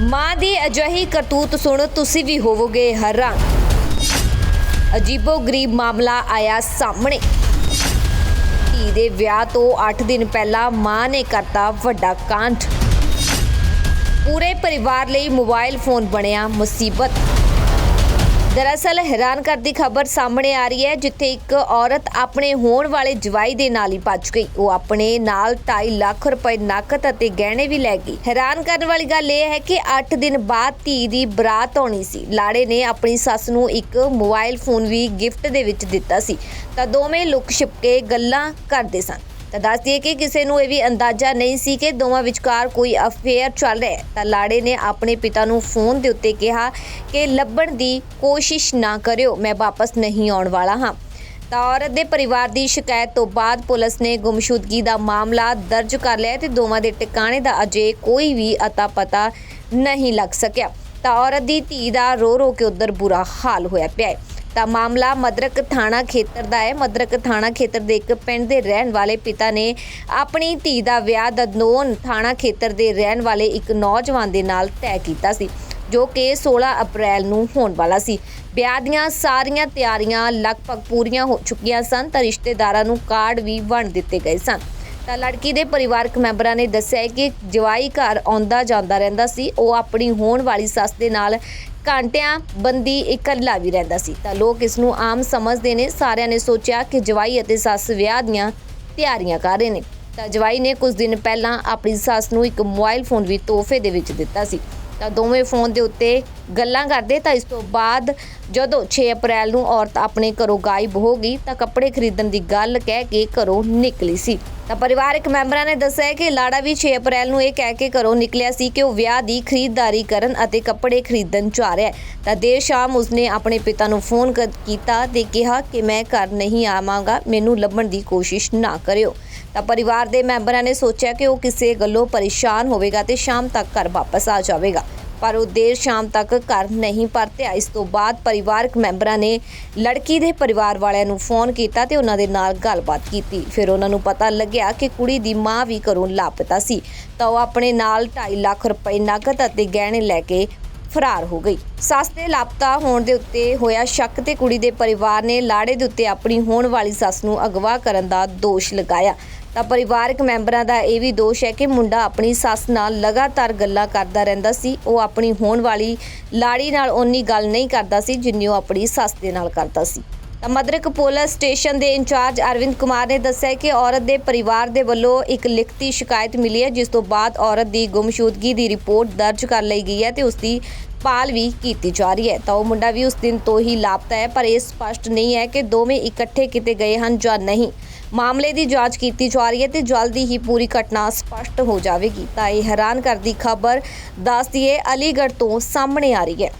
ਮਾਂ ਦੀ ਅਜਿਹੀ ਕਰਤੂਤ ਸੁਣ ਤੁਸੀਂ ਵੀ ਹੋਵੋਗੇ ਹੈਰਾਨ। ਅਜੀਬੋ ਗਰੀਬ ਮਾਮਲਾ ਆਇਆ ਸਾਹਮਣੇ। ਧੀ ਦੇ ਵਿਆਹ ਤੋਂ 8 ਦਿਨ ਪਹਿਲਾਂ ਮਾਂ ਨੇ ਕਰਤਾ ਵੱਡਾ ਕਾਂਡ। ਪੂਰੇ ਪਰਿਵਾਰ ਲਈ ਮੋਬਾਈਲ ਫੋਨ ਬਣਿਆ ਮੁਸੀਬਤ। ਦਰਅਸਲ ਹੈਰਾਨ ਕਰਦੀ ਖਬਰ ਸਾਹਮਣੇ ਆ ਰਹੀ ਹੈ, ਜਿੱਥੇ ਇੱਕ ਔਰਤ ਆਪਣੇ ਹੋਣ ਵਾਲੇ ਜਵਾਈ ਦੇ ਨਾਲ ਹੀ ਭੱਜ ਗਈ। ਉਹ ਆਪਣੇ ਨਾਲ 2.5 ਲੱਖ ਰੁਪਏ ਨਕਦ ਅਤੇ ਗਹਿਣੇ ਵੀ ਲੈ ਗਈ। ਹੈਰਾਨ ਕਰਨ ਵਾਲੀ ਗੱਲ ਇਹ ਹੈ ਕਿ 8 ਦਿਨ ਬਾਅਦ ਧੀ ਦੀ ਬਰਾਤ ਆਉਣੀ ਸੀ। ਲਾੜੇ ਨੇ ਆਪਣੀ ਸੱਸ ਨੂੰ ਇੱਕ ਮੋਬਾਈਲ ਫੋਨ ਵੀ ਗਿਫਟ ਦੇ ਵਿੱਚ ਦਿੱਤਾ ਸੀ। ਤਾਂ ਦੋਵੇਂ ਲੁਕ ਛਿਪ ਕੇ ਗੱਲਾਂ ਕਰਦੇ ਸਨ। ਤਾਂ ਦੱਸ ਦਈਏ ਕਿ ਕਿਸੇ ਨੂੰ ਇਹ ਵੀ ਅੰਦਾਜ਼ਾ ਨਹੀਂ ਸੀ ਕਿ ਦੋਵਾਂ ਵਿਚਕਾਰ ਕੋਈ ਅਫੇਅਰ ਚੱਲ ਰਿਹਾ ਹੈ। ਤਾਂ ਲਾੜੇ ਨੇ ਆਪਣੇ ਪਿਤਾ ਨੂੰ ਫੋਨ ਦੇ ਉੱਤੇ ਕਿਹਾ ਕਿ ਲੱਭਣ ਦੀ ਕੋਸ਼ਿਸ਼ ਨਾ ਕਰਿਓ, ਮੈਂ ਵਾਪਸ ਨਹੀਂ ਆਉਣ ਵਾਲਾ ਹਾਂ। ਤਾਂ ਔਰਤ ਦੇ ਪਰਿਵਾਰ ਦੀ ਸ਼ਿਕਾਇਤ ਤੋਂ ਬਾਅਦ ਪੁਲਿਸ ਨੇ ਗੁੰਮਸ਼ੁਦਗੀ ਦਾ ਮਾਮਲਾ ਦਰਜ ਕਰ ਲਿਆ ਤੇ ਦੋਵਾਂ ਦੇ ਟਿਕਾਣੇ ਦਾ ਅਜੇ ਕੋਈ ਵੀ ਅਤਾ ਪਤਾ ਨਹੀਂ ਲੱਗ ਸਕਿਆ। ਤਾਂ ਔਰਤ ਦੀ ਧੀ ਦਾ ਰੋ ਰੋ ਕੇ ਉਧਰ ਬੁਰਾ ਹਾਲ ਹੋਇਆ ਪਿਆ ਹੈ। ਤਾਂ ਮਾਮਲਾ। ਮਦਰਕ ਥਾਣਾ ਖੇਤਰ ਦਾ ਹੈ। ਮਦਰਕ ਥਾਣਾ ਖੇਤਰ ਦੇ ਇੱਕ ਪਿੰਡ ਦੇ ਰਹਿਣ ਵਾਲੇ ਪਿਤਾ ਨੇ ਆਪਣੀ ਧੀ ਦਾ ਵਿਆਹ ਦਦਨੋਨ ਥਾਣਾ ਖੇਤਰ ਦੇ ਰਹਿਣ ਵਾਲੇ ਇੱਕ ਨੌਜਵਾਨ ਦੇ ਨਾਲ ਤੈਅ ਕੀਤਾ ਸੀ, ਜੋ ਕਿ 16 ਅਪ੍ਰੈਲ ਨੂੰ ਹੋਣ ਵਾਲਾ ਸੀ। ਵਿਆਹ ਦੀਆਂ ਸਾਰੀਆਂ ਤਿਆਰੀਆਂ ਲਗਭਗ ਪੂਰੀਆਂ ਹੋ ਚੁੱਕੀਆਂ ਸਨ, ਤਾਂ ਰਿਸ਼ਤੇਦਾਰਾਂ ਨੂੰ ਕਾਰਡ ਵੀ ਵੰਡ ਦਿੱਤੇ ਗਏ ਸਨ। ਤਾਂ ਲੜਕੀ ਦੇ ਪਰਿਵਾਰਕ ਮੈਂਬਰਾਂ ਨੇ ਦੱਸਿਆ ਕਿ ਜਵਾਈ ਘਰ ਆਉਂਦਾ ਜਾਂਦਾ ਰਹਿੰਦਾ ਸੀ। ਉਹ ਆਪਣੀ ਹੋਣ ਵਾਲੀ ਸੱਸ ਦੇ ਨਾਲ ਘੰਟਿਆਂ ਬੰਦੀ ਇਕੱਲਾ ਵੀ ਰਹਿੰਦਾ ਸੀ। ਤਾਂ ਲੋਕ ਇਸ ਨੂੰ ਆਮ ਸਮਝਦੇ ਨੇ। ਸਾਰਿਆਂ ਨੇ ਸੋਚਿਆ ਕਿ ਜਵਾਈ ਅਤੇ ਸੱਸ ਵਿਆਹ ਦੀਆਂ ਤਿਆਰੀਆਂ ਕਰ ਰਹੇ ਨੇ। ਤਾਂ ਜਵਾਈ ਨੇ ਕੁਝ ਦਿਨ ਪਹਿਲਾਂ ਆਪਣੀ ਸੱਸ ਨੂੰ ਇੱਕ ਮੋਬਾਈਲ ਫੋਨ ਵੀ ਤੋਹਫੇ ਦੇ ਵਿੱਚ ਦਿੱਤਾ ਸੀ। ਤਾਂ ਦੋਵੇਂ ਫੋਨ ਦੇ ਉੱਤੇ ਗੱਲਾਂ ਕਰਦੇ। ਤਾਂ ਇਸ ਤੋਂ ਬਾਅਦ ਜਦੋਂ 6 ਅਪ੍ਰੈਲ ਨੂੰ ਔਰਤ ਆਪਣੇ ਘਰੋਂ ਗਾਇਬ ਹੋ ਗਈ, ਤਾਂ ਕੱਪੜੇ ਖਰੀਦਣ ਦੀ ਗੱਲ ਕਹਿ ਕੇ ਘਰੋਂ ਨਿਕਲੀ ਸੀ। ਤਾਂ ਪਰਿਵਾਰਕ ਮੈਂਬਰਾਂ ਨੇ ਦੱਸਿਆ ਕਿ ਲਾੜਾ ਵੀ 6 ਅਪ੍ਰੈਲ ਨੂੰ ਇਹ ਕਹਿ ਕੇ ਘਰੋਂ ਨਿਕਲਿਆ ਸੀ ਕਿ ਉਹ ਵਿਆਹ ਦੀ ਖਰੀਦਦਾਰੀ ਕਰਨ ਅਤੇ ਕੱਪੜੇ ਖਰੀਦਣ ਜਾ ਰਿਹਾ ਹੈ। ਤਾਂ ਦੇਰ ਸ਼ਾਮ ਉਸਨੇ ਆਪਣੇ ਪਿਤਾ ਨੂੰ ਫੋਨ ਕਰ- ਕੀਤਾ ਤੇ ਕਿਹਾ ਕਿ ਮੈਂ ਘਰ ਨਹੀਂ ਆਵਾਂਗਾ, ਮੈਨੂੰ ਲੱਭਣ ਦੀ ਕੋਸ਼ਿਸ਼ ਨਾ ਕਰਿਓ। ਤਾਂ ਪਰਿਵਾਰ ਦੇ ਮੈਂਬਰਾਂ ਨੇ ਸੋਚਿਆ ਕਿ ਉਹ ਕਿਸੇ ਗੱਲੋਂ ਪਰੇਸ਼ਾਨ ਹੋਵੇਗਾ ਤੇ ਸ਼ਾਮ ਤੱਕ ਘਰ ਵਾਪਸ ਆ ਜਾਵੇਗਾ। ਪਰ ਉਹ ਦੇਰ ਸ਼ਾਮ ਤੱਕ ਘਰ ਨਹੀਂ ਪਰਤਿਆ। ਇਸ ਤੋਂ ਬਾਅਦ ਪਰਿਵਾਰਕ ਮੈਂਬਰਾਂ ਨੇ ਲੜਕੀ ਦੇ ਪਰਿਵਾਰ ਵਾਲਿਆਂ ਨੂੰ ਫੋਨ ਕੀਤਾ ਤੇ ਉਹਨਾਂ ਦੇ ਨਾਲ ਗੱਲਬਾਤ ਕੀਤੀ। ਫਿਰ ਉਹਨਾਂ ਨੂੰ ਪਤਾ ਲੱਗਿਆ ਕਿ ਕੁੜੀ ਦੀ ਮਾਂ ਵੀ ਘਰੋਂ ਲਾਪਤਾ ਸੀ। ਤਾਂ ਉਹ ਆਪਣੇ ਨਾਲ 2.5 ਲੱਖ ਰੁਪਏ ਨਕਦ ਅਤੇ ਗਹਿਣੇ ਲੈ ਕੇ ਫਰਾਰ ਹੋ ਗਈ। ਸੱਸ ਦੇ ਲਾਪਤਾ ਹੋਣ ਦੇ ਉੱਤੇ ਹੋਇਆ ਸ਼ੱਕ ਤੇ ਕੁੜੀ ਦੇ ਪਰਿਵਾਰ ਨੇ ਲਾੜੇ ਦੇ ਉੱਤੇ ਆਪਣੀ ਹੋਣ ਵਾਲੀ ਸੱਸ ਨੂੰ ਅਗਵਾ ਕਰਨ ਦਾ ਦੋਸ਼ ਲਗਾਇਆ। ਤਾਂ ਪਰਿਵਾਰਕ ਮੈਂਬਰਾਂ ਦਾ ਇਹ ਵੀ ਦੋਸ਼ ਹੈ ਕਿ ਮੁੰਡਾ ਆਪਣੀ ਸੱਸ ਨਾਲ ਲਗਾਤਾਰ ਗੱਲਾਂ ਕਰਦਾ ਰਹਿੰਦਾ ਸੀ। ਉਹ ਆਪਣੀ ਹੋਣ ਵਾਲੀ ਲਾੜੀ ਨਾਲ ਓਨੀ ਗੱਲ ਨਹੀਂ ਕਰਦਾ ਸੀ ਜਿੰਨੀ ਉਹ ਆਪਣੀ ਸੱਸ ਦੇ ਨਾਲ ਕਰਦਾ ਸੀ। ਤਾਂ ਮਦਰਕ ਪੁਲਿਸ ਸਟੇਸ਼ਨ ਦੇ ਇੰਚਾਰਜ ਅਰਵਿੰਦ ਕੁਮਾਰ ਨੇ ਦੱਸਿਆ ਕਿ ਔਰਤ ਦੇ ਪਰਿਵਾਰ ਦੇ ਵੱਲੋਂ ਇੱਕ ਲਿਖਤੀ ਸ਼ਿਕਾਇਤ ਮਿਲੀ ਹੈ, ਜਿਸ ਤੋਂ ਬਾਅਦ ਔਰਤ ਦੀ ਗੁੰਮਸ਼ੁਦਗੀ ਦੀ ਰਿਪੋਰਟ ਦਰਜ ਕਰ ਲਈ ਗਈ ਹੈ ਤੇ ਉਸ ਦੀ ਪਾਲ ਵੀ ਕੀਤੀ ਜਾ ਰਹੀ ਹੈ। ਤਾਂ ਉਹ ਮੁੰਡਾ ਵੀ ਉਸ ਦਿਨ ਤੋਂ ਹੀ ਲਾਪਤਾ ਹੈ, ਪਰ ਇਹ ਸਪਸ਼ਟ ਨਹੀਂ ਹੈ ਕਿ ਦੋਵੇਂ ਇਕੱਠੇ ਕਿਤੇ ਗਏ ਹਨ ਜਾਂ ਨਹੀਂ। ਮਾਮਲੇ ਦੀ ਜਾਂਚ ਕੀਤੀ ਜਾ ਰਹੀ ਹੈ ਤੇ ਜਲਦੀ ਹੀ ਪੂਰੀ ਘਟਨਾ ਸਪਸ਼ਟ ਹੋ ਜਾਵੇਗੀ। ਤਾਂ ਇਹ ਹੈਰਾਨ ਕਰਦੀ ਖਬਰ ਦੱਸਦੀਏ ਅਲੀਗੜ੍ਹ ਤੋਂ ਸਾਹਮਣੇ ਆ ਰਹੀ ਹੈ।